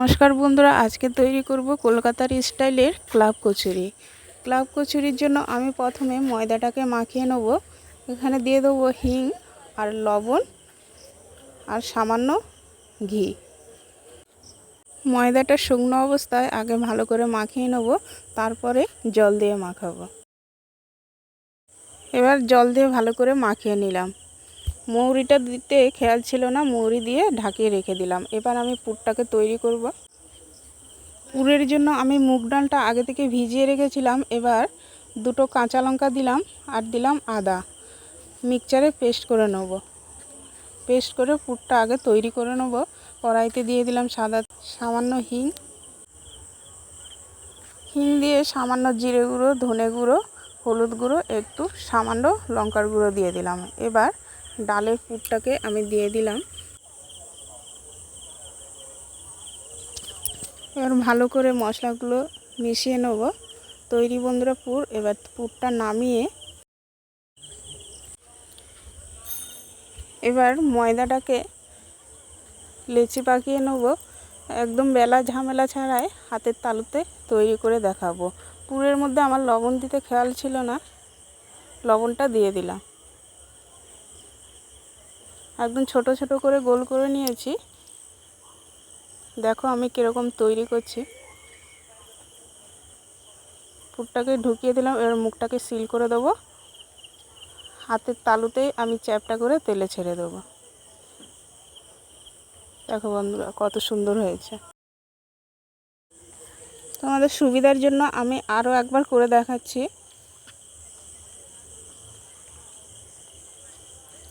নমস্কার বন্ধুরা, আজকে তৈরি করব কলকাতার স্টাইলের ক্লাব কচুরি। ক্লাব কচুরির জন্য আমি প্রথমে ময়দাটাকে মাখিয়ে নেব। এখানে দিয়ে দেবো হিং আর লবণ আর সামান্য ঘি। ময়দাটা শুকনো অবস্থায় আগে ভালো করে মাখিয়ে নেব, তারপরে জল দিয়ে মাখাবো। এবার জল দিয়ে ভালো করে মাখিয়ে নিলাম। মৌরিটা দিতে খেয়াল ছিল না, মৌরি দিয়ে ঢাকিয়ে রেখে দিলাম। এবার আমি পুরটাকে তৈরি করব। পুরের জন্য আমি মুগ ডালটা আগে থেকে ভিজিয়ে রেখেছিলাম। এবার দুটো কাঁচা লঙ্কা দিলাম আর দিলাম আদা। মিক্সচারে পেস্ট করে নেব। পেস্ট করে পুরটা আগে তৈরি করে নেব। কড়াইতে দিয়ে দিলাম সাদা, সামান্য হিং। হিং দিয়ে সামান্য জিরে গুঁড়ো, ধনে গুঁড়ো, হলুদ গুঁড়ো, একটু সামান্য লঙ্কার গুঁড়ো দিয়ে দিলাম। এবার ডালের পুরটাকে আমি দিয়ে দিলাম। এবার ভালো করে মশলাগুলো মিশিয়ে নেব। তৈরি বন্ধুরা পুর, এবার পুরটা নামিয়ে এবার ময়দাটাকে লেচি পাকিয়ে নেব। একদম বেলা ঝামেলা ছাড়াই হাতের তালুতে তৈরি করে দেখাবো। পুরের মধ্যে আমার লবণ দিতে খেয়াল ছিল না। লবণটা দিয়ে দিলাম। একদম ছোট ছোট করে গোল করে নিয়েছি। দেখো আমি কীরকম তৈরি করছি। পুরটাকে ঢুকিয়ে দিলাম, এবার মুখটাকে সিল করে দেবো। হাতের তালুতেই আমি চ্যাপটা করে তেলে ছেড়ে দেবো। দেখো বন্ধুরা, কত সুন্দর হয়েছে। তোমাদের সুবিধার জন্য আমি আরও একবার করে দেখাচ্ছি।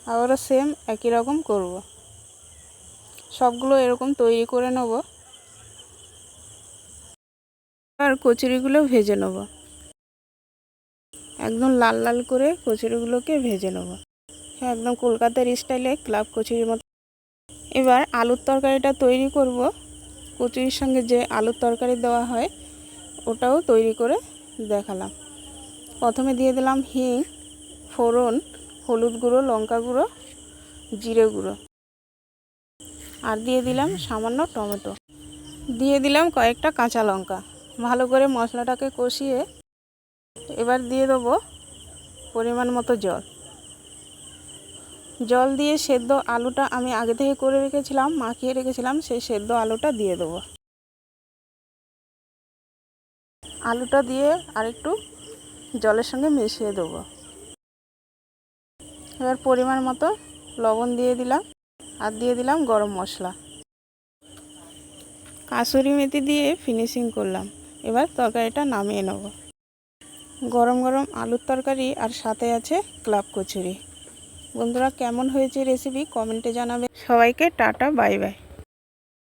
আবারও সেম একই রকম করব। সবগুলো এরকম তৈরি করে নেব। আর কচুরিগুলো ভেজে নেব। একদম লাল লাল করে কচুরিগুলোকে ভেজে নেব। একদম কলকাতার স্টাইলে ক্লাব কচুরির মতো। এবার আলুর তরকারিটা তৈরি করব। কচুরির সঙ্গে যে আলুর তরকারি দেওয়া হয়, ওটাও তৈরি করে দেখালাম। প্রথমে দিয়ে দিলাম হিং, ফোড়ন হলুদ গুঁড়ো, লঙ্কা গুঁড়ো, জিরে গুঁড়ো। আর দিয়ে দিলাম সামান্য টমেটো। দিয়ে দিলাম কয়েকটা কাঁচা লঙ্কা। ভালো করে মশলাটাকে কষিয়ে এবার দিয়ে দেবো পরিমাণ মতো জল। জল দিয়ে সেদ্ধ আলুটা আমি আগে থেকে করে রেখেছিলাম, মাখিয়ে রেখেছিলাম, সেই সেদ্ধ আলুটা দিয়ে দেবো। আলুটা দিয়ে আরেকটু জলের সঙ্গে মিশিয়ে দেবো। এবার পরিমাণ মতো লবণ দিয়ে দিলাম আর দিয়ে দিলাম গরম মশলা। কাসুরি মেথি দিয়ে ফিনিশিং করলাম। এবার তরকারিটা নামিয়ে নেব। গরম গরম আলুর তরকারি আর সাথে আছে ক্লাব কচুরি। বন্ধুরা, কেমন হয়েছে রেসিপি কমেন্টে জানাবে। সবাইকে টাটা, বাই বাই।